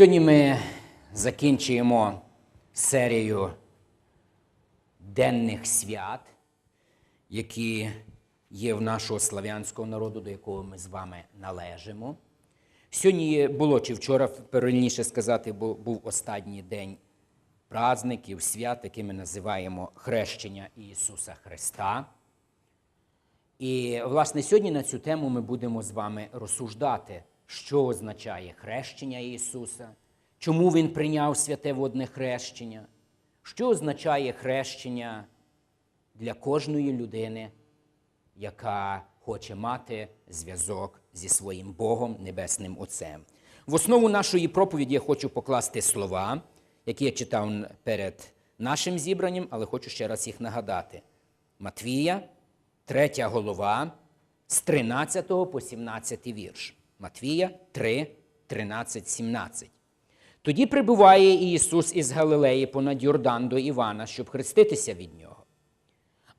Сьогодні ми закінчуємо серію денних свят, які є в нашого слав'янського народу, до якого ми з вами належимо. Сьогодні було чи вчора, правильніше сказати, бу- був останній день праздників, свят, які ми називаємо хрещення Ісуса Христа. І, власне, сьогодні на цю тему ми будемо з вами розсуждати, що означає хрещення Ісуса, чому Він прийняв святе водне хрещення, що означає хрещення для кожної людини, яка хоче мати зв'язок зі своїм Богом, Небесним Отцем. В основу нашої проповіді я хочу покласти слова, які я читав перед нашим зібранням, але хочу ще раз їх нагадати. Матвія, 3 голова, з 13 по 17 вірш. Матвія 3, 13, 17. Тоді прибуває Ісус із Галилеї понад Йордан до Івана, щоб хреститися від нього.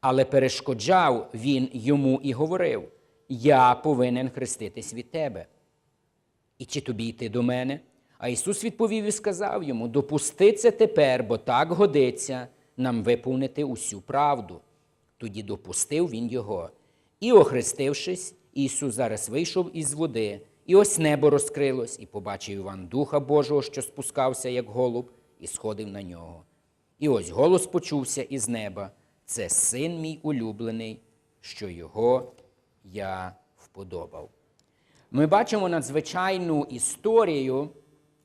Але перешкоджав він йому і говорив: Я повинен хреститись від тебе. І чи тобі йти до мене? А Ісус відповів і сказав йому: Допусти це тепер, бо так годиться нам виповнити усю правду. Тоді допустив він його. І, охрестившись, Ісус зараз вийшов із води, і ось небо розкрилось, і побачив Іван Духа Божого, що спускався, як голуб, і сходив на нього. І ось голос почувся із неба: це син мій улюблений, що його я вподобав. Ми бачимо надзвичайну історію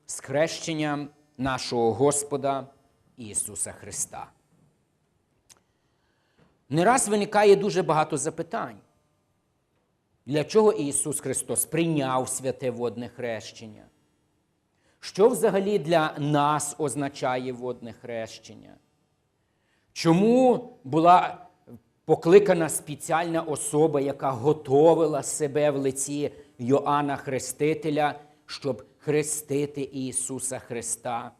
з хрещенням нашого Господа Ісуса Христа. Не раз виникає дуже багато запитань. Для чого Ісус Христос прийняв святе водне хрещення? Що взагалі для нас означає водне хрещення? Чому була покликана спеціальна особа, яка готовила себе в лиці Йоанна Хрестителя, щоб хрестити Ісуса Христа?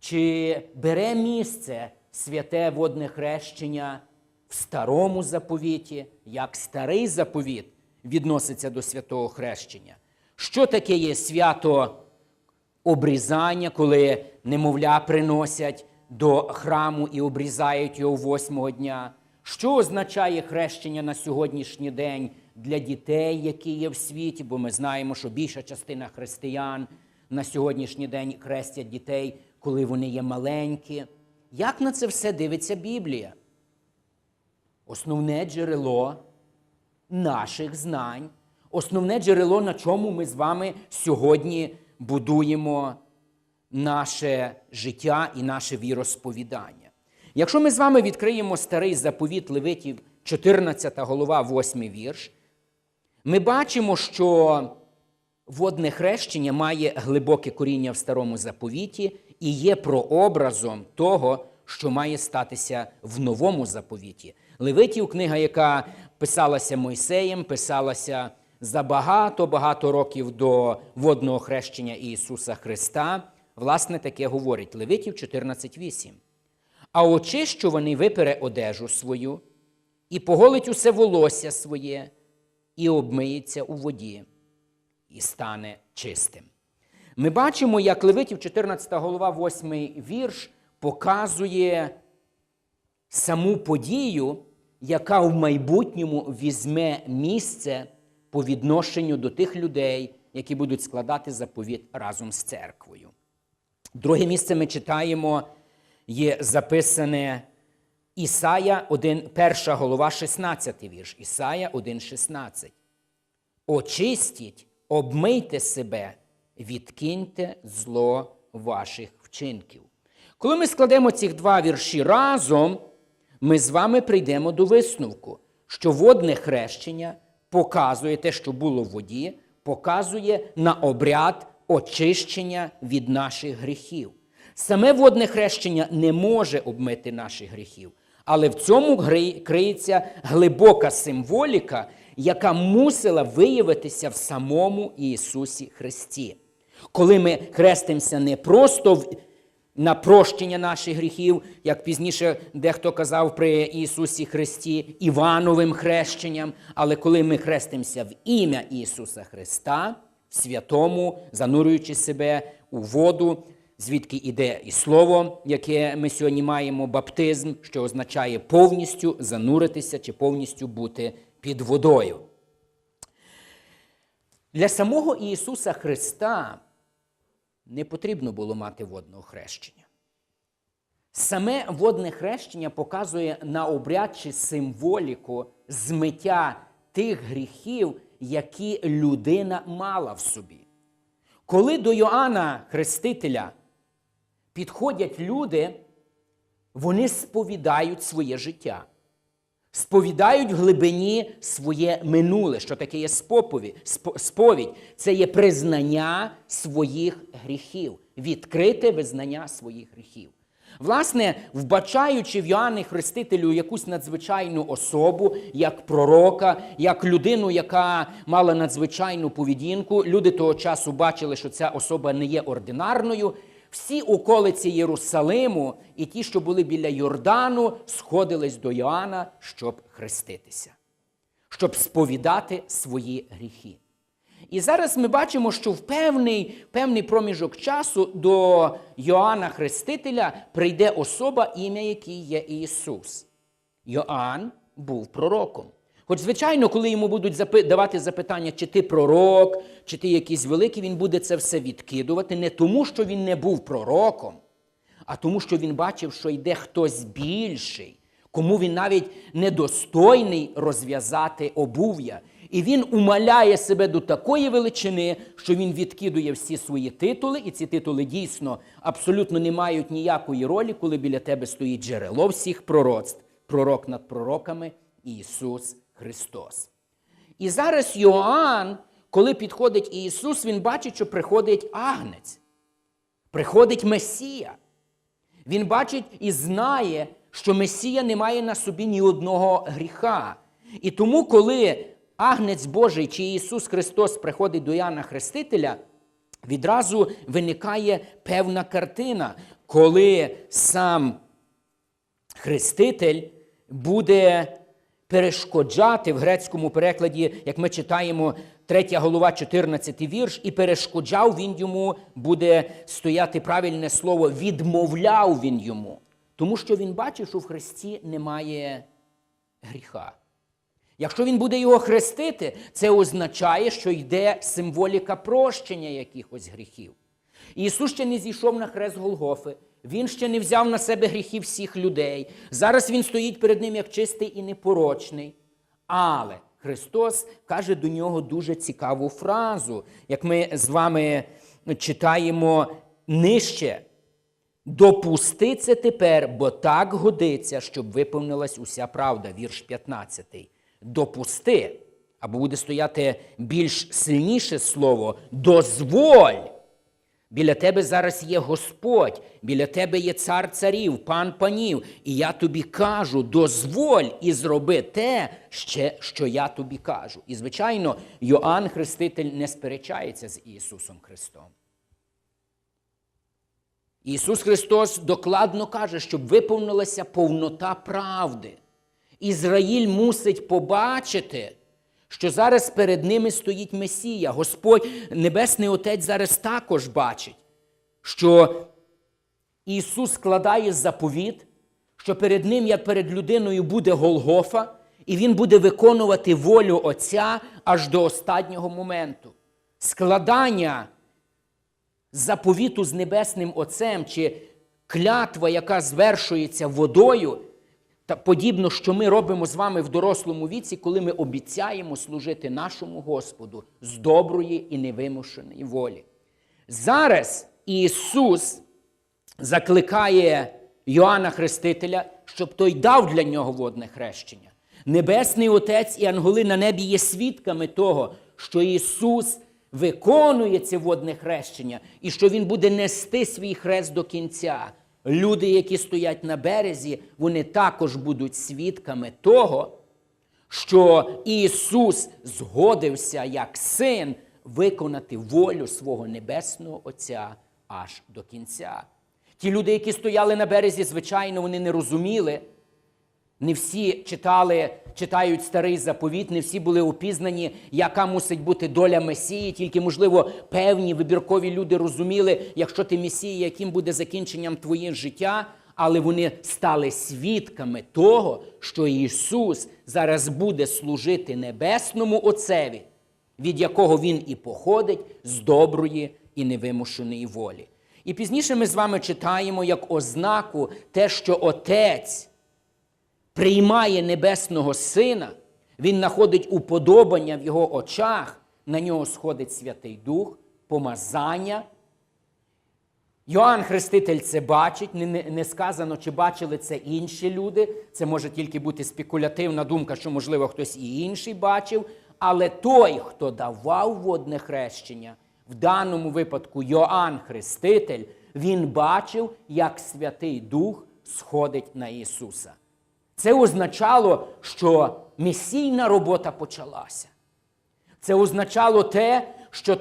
Чи бере місце святе водне хрещення старому заповіті, як старий заповіт відноситься до святого хрещення? Що таке є свято обрізання, коли немовля приносять до храму і обрізають його восьмого дня? Що означає хрещення на сьогоднішній день для дітей, які є в світі? Бо ми знаємо, що більша частина християн на сьогоднішній день хрестять дітей, коли вони є маленькі. Як на це все дивиться Біблія? Основне джерело наших знань, основне джерело, на чому ми з вами сьогодні будуємо наше життя і наше віросповідання. Якщо ми з вами відкриємо старий заповіт Левитів, 14 голова, 8 вірш, ми бачимо, що водне хрещення має глибоке коріння в старому заповіті і є прообразом того, що має статися в новому заповіті. Левитів, книга, яка писалася Мойсеєм, писалася за багато-багато років до водного хрещення Ісуса Христа, власне, таке говорить Левитів 14.8. А очищуваний випере одежу свою, і поголить усе волосся своє, і обмиється у воді, і стане чистим. Ми бачимо, як Левитів 14 голова, 8 вірш показує саму подію, яка в майбутньому візьме місце по відношенню до тих людей, які будуть складати заповіт разом з церквою. Друге місце ми читаємо, є записане Ісая 1, 1 голова, 16 вірш. Ісая 1,16. Очистіть, обмийте себе, відкиньте зло ваших вчинків. Коли ми складемо ці два вірші разом, ми з вами прийдемо до висновку, що водне хрещення показує те, що було в воді, показує на обряд очищення від наших гріхів. Саме водне хрещення не може обмити наших гріхів, але в цьому криється глибока символіка, яка мусила виявитися в самому Ісусі Христі. Коли ми хрестимося не просто в на прощення наших гріхів, як пізніше дехто казав при Ісусі Христі, Івановим хрещенням. Але коли ми хрестимося в ім'я Ісуса Христа, святому, занурюючи себе у воду, звідки йде і слово, яке ми сьогодні маємо, баптизм, що означає повністю зануритися чи повністю бути під водою. Для самого Ісуса Христа не потрібно було мати водного хрещення. Саме водне хрещення показує на обряд чи символіку змиття тих гріхів, які людина мала в собі. Коли до Йоанна Хрестителя підходять люди, вони сповідають своє життя, сповідають в глибині своє минуле, що таке є сповідь. Це є признання своїх гріхів, відкрите визнання своїх гріхів. Власне, вбачаючи в Йоанні Хрестителю якусь надзвичайну особу, як пророка, як людину, яка мала надзвичайну поведінку, люди того часу бачили, що ця особа не є ординарною. Всі околиці Єрусалиму і ті, що були біля Йордану, сходились до Йоанна, щоб хреститися, щоб сповідати свої гріхи. І зараз ми бачимо, що в певний певний проміжок часу до Йоанна Хрестителя прийде особа, ім'я якій є Ісус. Йоанн був пророком. Хоч, звичайно, коли йому будуть давати запитання, чи ти пророк, чи ти якийсь великий, він буде це все відкидувати, не тому, що він не був пророком, а тому, що він бачив, що йде хтось більший, кому він навіть недостойний розв'язати обув'я. І він умаляє себе до такої величини, що він відкидує всі свої титули, і ці титули дійсно абсолютно не мають ніякої ролі, коли біля тебе стоїть джерело всіх пророцтв, пророк над пророками Ісус Христос. І зараз Йоанн, коли підходить Ісус, він бачить, що приходить агнець, приходить Месія. Він бачить і знає, що Месія не має на собі ні одного гріха. І тому, коли Агнець Божий чи Ісус Христос приходить до Яна Хрестителя, відразу виникає певна картина, коли сам Хреститель буде перешкоджати в грецькому перекладі, як ми читаємо 3 голова, 14 вірш, і перешкоджав він йому, буде стояти правильне слово, відмовляв він йому, тому що він бачив, що в Христі немає гріха. Якщо він буде його хрестити, це означає, що йде символіка прощення якихось гріхів. Ісус ще не зійшов на хрест Голгофи, Він ще не взяв на себе гріхи всіх людей. Зараз Він стоїть перед ним як чистий і непорочний. Але Христос каже до нього дуже цікаву фразу, як ми з вами читаємо нижче. Допусти це тепер, бо так годиться, щоб виповнилась уся правда, вірш 15 допусти, або буде стояти більш сильніше слово дозволь. Біля тебе зараз є Господь, біля тебе є цар царів, пан панів. І я тобі кажу: дозволь і зроби те, ще, що я тобі кажу. І, звичайно, Йоанн Хреститель не сперечається з Ісусом Христом. Ісус Христос докладно каже, щоб виповнилася повнота правди. Ізраїль мусить побачити, що зараз перед ними стоїть Месія. Господь, Небесний Отець зараз також бачить, що Ісус складає заповіт, що перед Ним, як перед людиною, буде Голгофа, і Він буде виконувати волю Отця аж до останнього моменту. Складання заповіту з Небесним Отцем чи клятва, яка звершується водою. Та подібно, що ми робимо з вами в дорослому віці, коли ми обіцяємо служити нашому Господу з доброї і невимушеної волі. Зараз Ісус закликає Йоанна Хрестителя, щоб той дав для нього водне хрещення. Небесний Отець і Анголи на небі є свідками того, що Ісус виконує це водне хрещення і що Він буде нести свій хрест до кінця. Люди, які стоять на березі, вони також будуть свідками того, що Ісус згодився як син виконати волю свого Небесного Отця аж до кінця. Ті люди, які стояли на березі, звичайно, вони не розуміли, Не всі читали, читають старий заповіт, не всі були опізнані, яка мусить бути доля Месії. Тільки, можливо, певні вибіркові люди розуміли, якщо ти Месія, яким буде закінченням твоє життя, але вони стали свідками того, що Ісус зараз буде служити небесному Отцеві, від якого Він і походить з доброї і невимушеної волі. І пізніше ми з вами читаємо як ознаку те, що Отець приймає небесного сина, він знаходить уподобання в його очах, на нього сходить Святий Дух, помазання. Йоанн Хреститель це бачить, не, не, не сказано, чи бачили це інші люди. Це може тільки бути спекулятивна думка, що, можливо, хтось і інший бачив. Але той, хто давав водне хрещення, в даному випадку Йоанн Хреститель, він бачив, як Святий Дух сходить на Ісуса. Це означало, що місійна робота почалася. Це означало те, що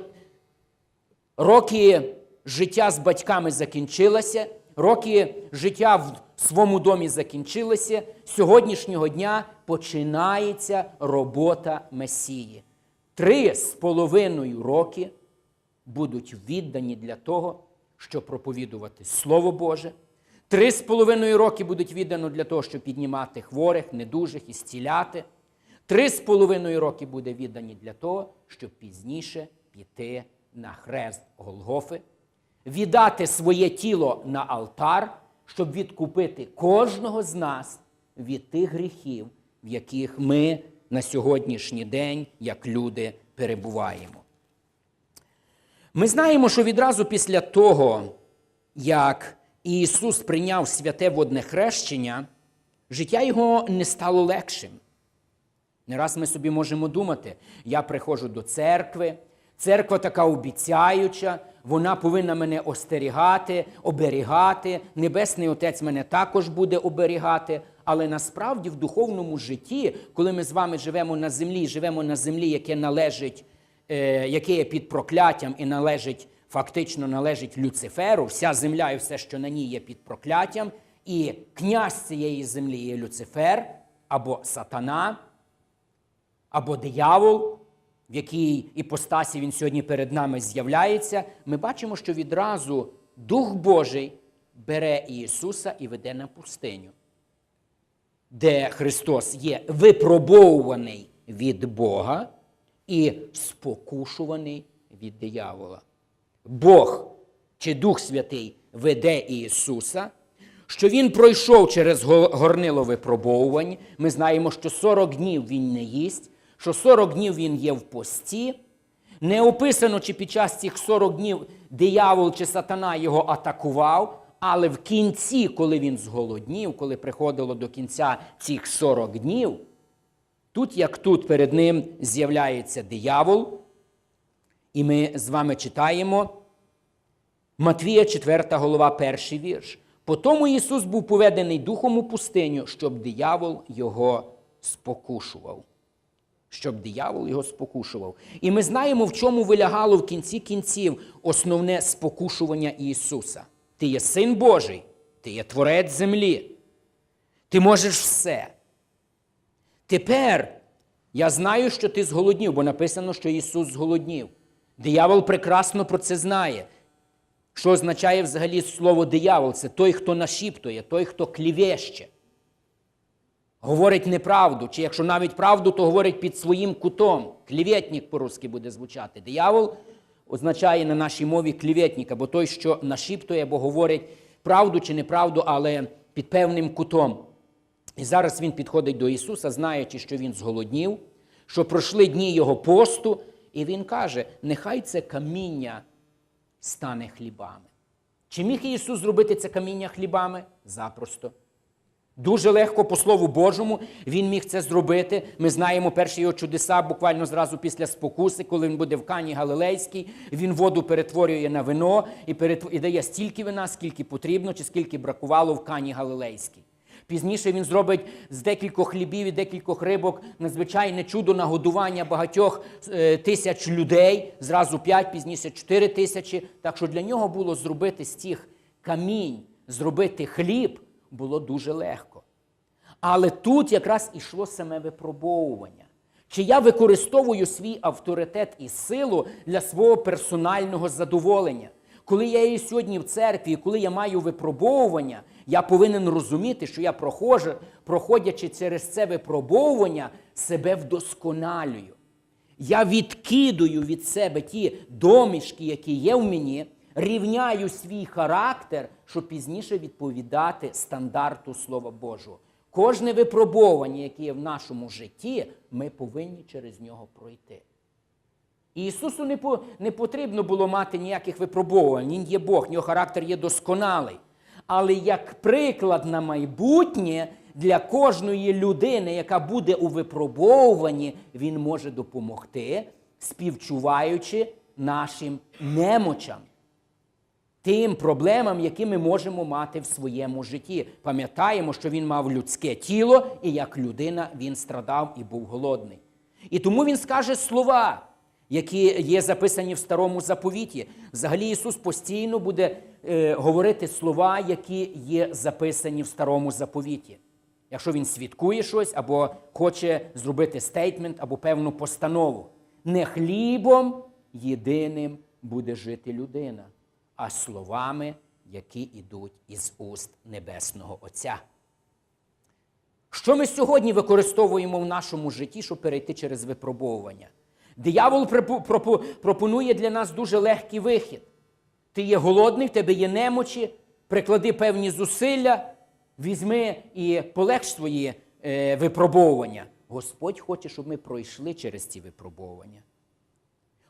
роки життя з батьками закінчилися, роки життя в своєму домі закінчилися. З Сьогоднішнього дня починається робота Месії. Три з половиною роки будуть віддані для того, щоб проповідувати Слово Боже. Три з половиною роки будуть віддано для того, щоб піднімати хворих, недужих і зціляти. Три з половиною роки буде віддані для того, щоб пізніше піти на хрест Голгофи, віддати своє тіло на алтар, щоб відкупити кожного з нас від тих гріхів, в яких ми на сьогоднішній день, як люди, перебуваємо. Ми знаємо, що відразу після того, як Ісус прийняв святе водне хрещення, життя його не стало легшим. Не раз ми собі можемо думати, я приходжу до церкви, церква така обіцяюча, вона повинна мене остерігати, оберігати. Небесний Отець мене також буде оберігати. Але насправді в духовному житті, коли ми з вами живемо на землі, живемо на землі, яке належить, е, яке є під прокляттям і належить, фактично належить Люциферу, вся земля і все, що на ній є під прокляттям, і князь цієї землі є Люцифер або сатана або диявол, в якій іпостасі він сьогодні перед нами з'являється, ми бачимо, що відразу Дух Божий бере Ісуса і веде на пустиню, де Христос є випробовуваний від Бога і спокушуваний від диявола. Бог чи Дух Святий веде Ісуса, що Він пройшов через го- горнило випробовувань. Ми знаємо, що 40 днів Він не їсть, що 40 днів Він є в пості. Не описано, чи під час цих 40 днів диявол чи сатана його атакував, але в кінці, коли він зголоднів, коли приходило до кінця цих 40 днів, тут, як тут перед ним з'являється диявол, і ми з вами читаємо Матвія, 4 голова, перший вірш. Потому Ісус був поведений духом у пустиню, щоб диявол його спокушував. Щоб диявол його спокушував. І ми знаємо, в чому вилягало в кінці кінців основне спокушування Ісуса. Ти є син Божий, ти є творець землі. Ти можеш все. Тепер я знаю, що ти зголоднів, бо написано, що Ісус зголоднів. Диявол прекрасно про це знає. Що означає взагалі слово диявол? Це той, хто нашіптує, той, хто клівеще. Говорить неправду, чи якщо навіть правду, то говорить під своїм кутом. Клівєтник по-русски буде звучати. Диявол означає на нашій мові клівєтник, або той, що нашіптує, або говорить правду чи неправду, але під певним кутом. І зараз він підходить до Ісуса, знаючи, що він зголоднів, що пройшли дні Його посту, і він каже: нехай це каміння стане хлібами. Чи міг Ісус зробити це каміння хлібами? Запросто. Дуже легко, по Слову Божому, він міг це зробити. Ми знаємо перші його чудеса буквально зразу після спокуси, коли він буде в Кані Галилейській, він воду перетворює на вино і, перетв... і дає стільки вина, скільки потрібно, чи скільки бракувало в Кані Галилейській. Пізніше він зробить з декількох хлібів і декількох рибок надзвичайне чудо нагодування багатьох е, тисяч людей, зразу п'ять, пізніше чотири тисячі. Так що для нього було зробити з цих камінь, зробити хліб було дуже легко. Але тут якраз ішло саме випробовування. Чи я використовую свій авторитет і силу для свого персонального задоволення? Коли я є сьогодні в церкві, коли я маю випробовування, я повинен розуміти, що я проходжу, проходячи через це випробовування, себе вдосконалюю. Я відкидую від себе ті домішки, які є в мені, рівняю свій характер, щоб пізніше відповідати стандарту Слова Божого. Кожне випробовування, яке є в нашому житті, ми повинні через нього пройти. Ісусу не, по, не потрібно було мати ніяких випробувань. Він є Бог, його характер є досконалий. Але як приклад на майбутнє для кожної людини, яка буде у випробовуванні, він може допомогти, співчуваючи нашим немочам, тим проблемам, які ми можемо мати в своєму житті. Пам'ятаємо, що він мав людське тіло, і як людина він страдав і був голодний. І тому він скаже слова, які є записані в старому заповіті. Взагалі Ісус постійно буде е, говорити слова, які є записані в старому заповіті. Якщо він свідкує щось або хоче зробити стейтмент або певну постанову. Не хлібом єдиним буде жити людина, а словами, які йдуть із уст Небесного Отця. Що ми сьогодні використовуємо в нашому житті, щоб перейти через випробовування? Диявол пропонує для нас дуже легкий вихід. Ти є голодний, в тебе є немочі, приклади певні зусилля, візьми і полегш свої е, випробовування. Господь хоче, щоб ми пройшли через ці випробовування.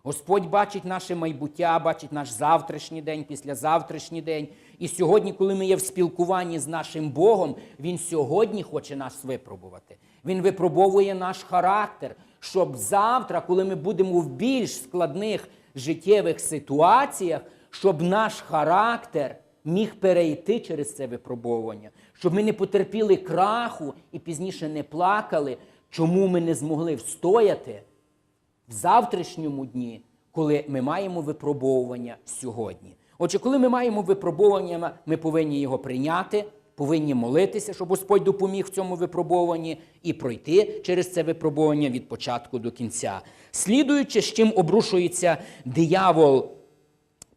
Господь бачить наше майбуття, бачить наш завтрашній день, післязавтрашній день. І сьогодні, коли ми є в спілкуванні з нашим Богом, Він сьогодні хоче нас випробувати. Він випробовує наш характер, щоб завтра, коли ми будемо в більш складних життєвих ситуаціях, щоб наш характер міг перейти через це випробовування, щоб ми не потерпіли краху і пізніше не плакали, чому ми не змогли встояти в завтрашньому дні, коли ми маємо випробовування сьогодні. Отже, коли ми маємо випробовування, ми повинні його прийняти, повинні молитися, щоб Господь допоміг в цьому випробуванні і пройти через це випробування від початку до кінця. Слідуючи, з чим обрушується диявол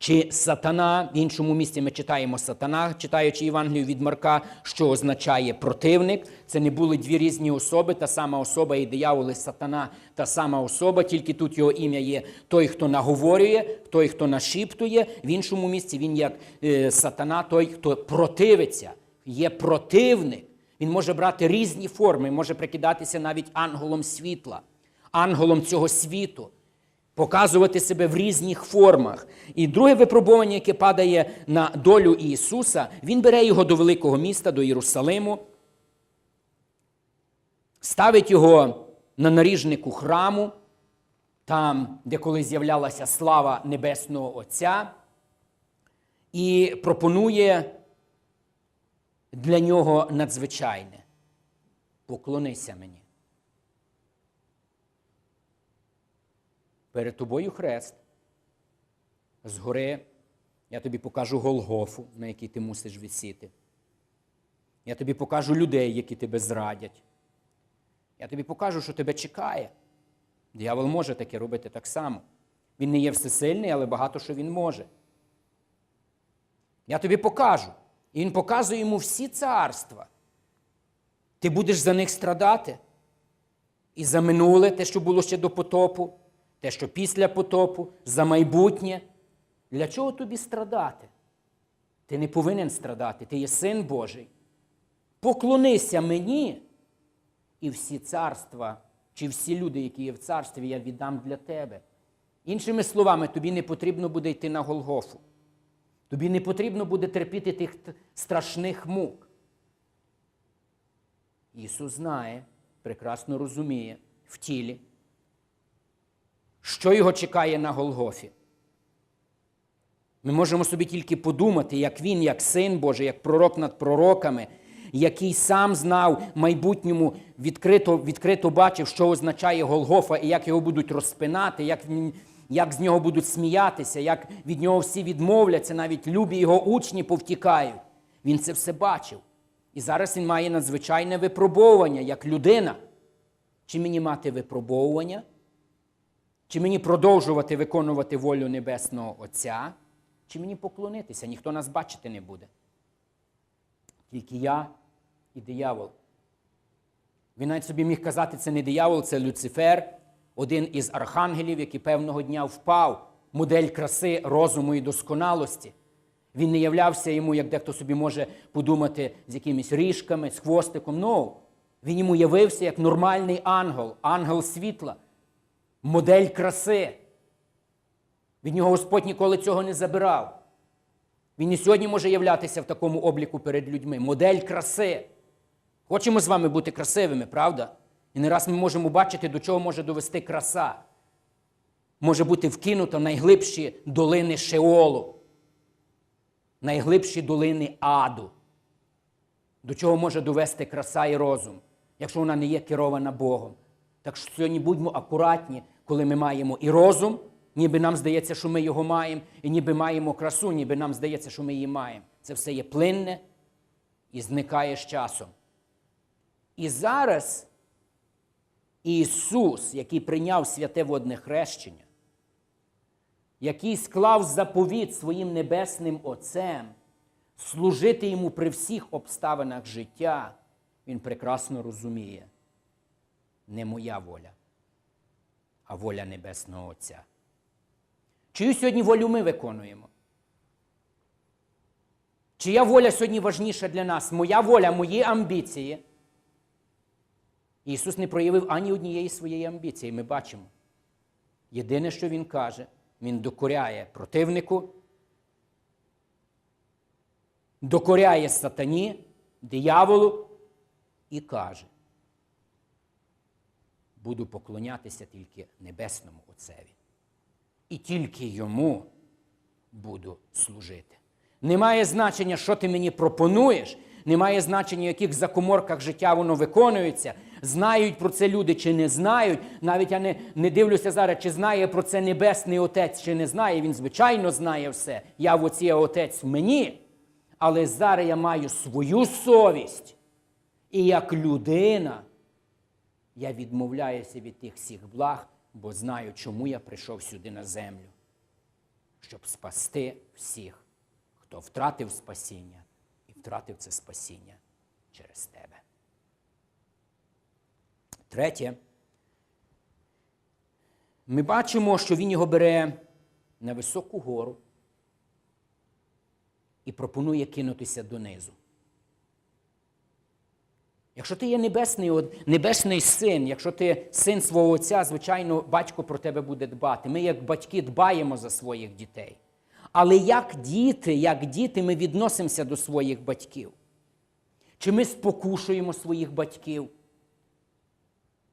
чи сатана, в іншому місці ми читаємо сатана, читаючи Євангелію від Марка, що означає противник. Це не були дві різні особи, та сама особа і диявол, і сатана, та сама особа, тільки тут його ім'я є той, хто наговорює, той, хто нашіптує. В іншому місці він як е, сатана, той, хто противиться, є противник. Він може брати різні форми, може прикидатися навіть ангелом світла, ангелом цього світу показувати себе в різних формах. І друге випробування, яке падає на долю Ісуса, Він бере його до великого міста, до Єрусалиму, ставить його на наріжнику храму, там, де колись з'являлася слава Небесного Отця, і пропонує для нього надзвичайне. Поклонися мені. Перед тобою хрест. Згори я тобі покажу Голгофу, на якій ти мусиш висіти. Я тобі покажу людей, які тебе зрадять. Я тобі покажу, що тебе чекає. Диявол може таке робити так само. Він не є всесильний, але багато що він може. Я тобі покажу. І він показує йому всі царства. Ти будеш за них страдати. І за минуле, те, що було ще до потопу, те, що після потопу, за майбутнє. Для чого тобі страдати? Ти не повинен страдати, ти є син Божий. Поклонися мені, і всі царства, чи всі люди, які є в царстві, я віддам для тебе. Іншими словами, тобі не потрібно буде йти на Голгофу. Тобі не потрібно буде терпіти тих страшних мук. Ісус знає, прекрасно розуміє в тілі, що його чекає на Голгофі. Ми можемо собі тільки подумати, як він, як син Божий, як пророк над пророками, який сам знав майбутньому, відкрито, відкрито бачив, що означає Голгофа і як його будуть розпинати, як, як з нього будуть сміятися, як від нього всі відмовляться, навіть любі його учні повтікають. Він це все бачив. І зараз він має надзвичайне випробовування як людина. Чи мені мати випробовування? Чи мені продовжувати виконувати волю Небесного Отця? Чи мені поклонитися? Ніхто нас бачити не буде. Тільки я і диявол. Він навіть собі міг казати, це не диявол, це Люцифер, один із архангелів, який певного дня впав, модель краси, розуму і досконалості. Він не являвся йому, як дехто собі може подумати, з якимись ріжками, з хвостиком. Ну, він йому явився як нормальний ангел, ангел світла, модель краси. Від нього Господь ніколи цього не забирав. Він і сьогодні може являтися в такому обліку перед людьми. Модель краси. Хочемо з вами бути красивими, правда? І не раз ми можемо бачити, до чого може довести краса. Може бути вкинута найглибші долини Шеолу, найглибші долини аду. До чого може довести краса і розум, якщо вона не є керована Богом. Так що сьогодні будьмо акуратні, коли ми маємо і розум, ніби нам здається, що ми його маємо, і ніби маємо красу, ніби нам здається, що ми її маємо. Це все є плинне і зникає з часом. І зараз Ісус, який прийняв святе водне хрещення, який склав заповіт своїм небесним Отцем, служити йому при всіх обставинах життя, він прекрасно розуміє, не моя воля, а воля Небесного Отця. Чию сьогодні волю ми виконуємо? Чия воля сьогодні важніша для нас? Моя воля, мої амбіції. Ісус не проявив ані однієї своєї амбіції, ми бачимо. Єдине, що Він каже, Він докоряє противнику, докоряє сатані, дияволу і каже: буду поклонятися тільки Небесному Отцеві. І тільки йому буду служити. Немає значення, що ти мені пропонуєш, немає значення, в яких закоморках життя воно виконується. Знають про це люди чи не знають. Навіть я не, не дивлюся зараз, чи знає про це Небесний Отець, чи не знає. Він, звичайно, знає все. Я в оці Отець в мені. Але зараз я маю свою совість. І як людина я відмовляюся від тих всіх благ, бо знаю, чому я прийшов сюди на землю, щоб спасти всіх, хто втратив спасіння і втратив це спасіння через тебе. Третє, ми бачимо, що він його бере на високу гору і пропонує кинутися донизу. Якщо ти є небесний, небесний син, якщо ти син свого отця, звичайно, батько про тебе буде дбати. Ми, як батьки, дбаємо за своїх дітей. Але як діти, як діти, ми відносимося до своїх батьків? Чи ми спокушуємо своїх батьків?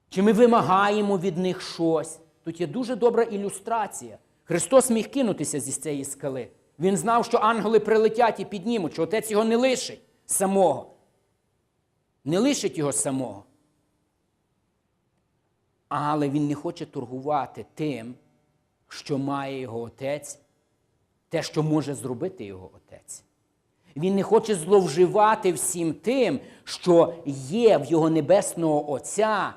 Чи ми вимагаємо від них щось? Тут є дуже добра ілюстрація. Христос міг кинутися зі цієї скали. Він знав, що ангели прилетять і піднімуть, що отець його не лишить самого. Не лишить його самого. Але він не хоче торгувати тим, що має його отець, те, що може зробити його отець. Він не хоче зловживати всім тим, що є в його небесного Отця,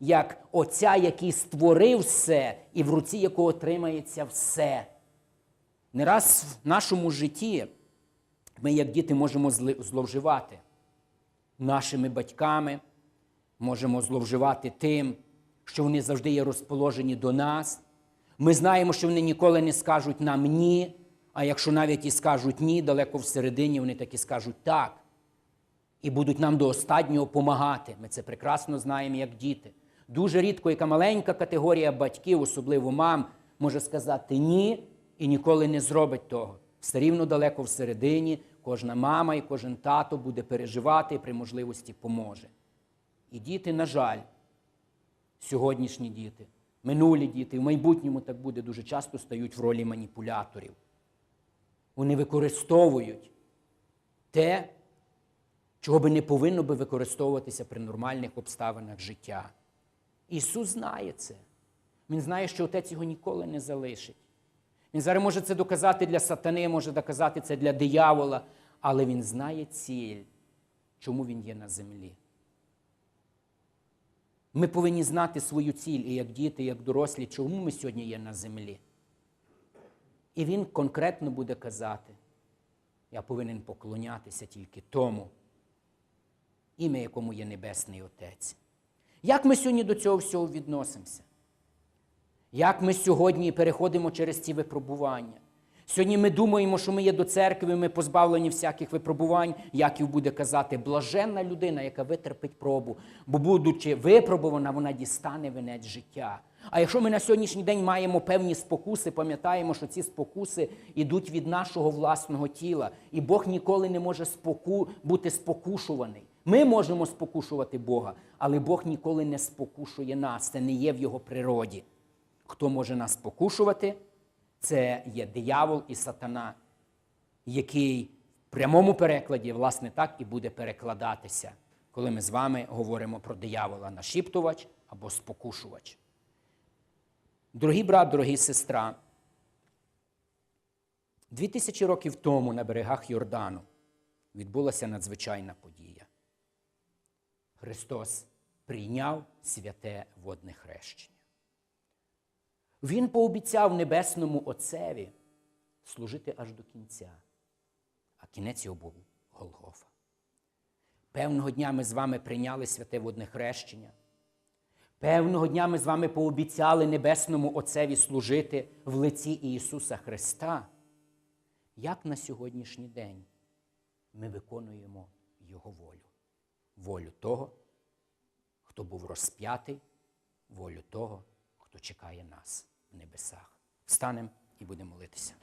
як Отця, який створив все, і в руці якого тримається все. Не раз в нашому житті ми, як діти, можемо зловживати нашими батьками, можемо зловживати тим, що вони завжди є розположені до нас. Ми знаємо, що вони ніколи не скажуть нам ні, а якщо навіть і скажуть ні, далеко всередині вони таки скажуть так. І будуть нам до останнього помагати. Ми це прекрасно знаємо, як діти. Дуже рідко, яка маленька категорія батьків, особливо мам, може сказати ні і ніколи не зробить того. Все рівно далеко всередині кожна мама і кожен тато буде переживати і при можливості поможе. І діти, на жаль, сьогоднішні діти, минулі діти, в майбутньому так буде, дуже часто стають в ролі маніпуляторів. Вони використовують те, чого би не повинно би використовуватися при нормальних обставинах життя. Ісус знає це. Він знає, що Отець його ніколи не залишить. Він зараз може це доказати для сатани, може доказати це для диявола, але він знає ціль, чому він є на землі. Ми повинні знати свою ціль, і як діти, і як дорослі, чому ми сьогодні є на землі. І він конкретно буде казати: я повинен поклонятися тільки тому, ім'я якому є Небесний Отець. Як ми сьогодні до цього всього відносимося? Як ми сьогодні переходимо через ці випробування? Сьогодні ми думаємо, що ми є до церкви, ми позбавлені всяких випробувань. Яків буде казати, блаженна людина, яка витерпить пробу, бо, будучи випробувана, вона дістане венець життя. А якщо ми на сьогоднішній день маємо певні спокуси, пам'ятаємо, що ці спокуси йдуть від нашого власного тіла, і Бог ніколи не може споку... бути спокушуваний. Ми можемо спокушувати Бога, але Бог ніколи не спокушує нас. Це не є в його природі. Хто може нас спокушувати? Це є диявол і сатана, який в прямому перекладі, власне, так і буде перекладатися, коли ми з вами говоримо про диявола нашіптувач або спокушувач. Дорогі брат, дорогі сестра, дві тисячі років тому на берегах Йордану відбулася надзвичайна подія. Христос прийняв святе водне хрещення. Він пообіцяв Небесному Отцеві служити аж до кінця, а кінець його був Голгофа. Певного дня ми з вами прийняли святе водне хрещення. Певного дня ми з вами пообіцяли Небесному Отцеві служити в лиці Ісуса Христа. Як на сьогоднішній день ми виконуємо Його волю, волю того, хто був розп'ятий, волю того, хто чекає нас небесах. Встанемо і будемо молитися.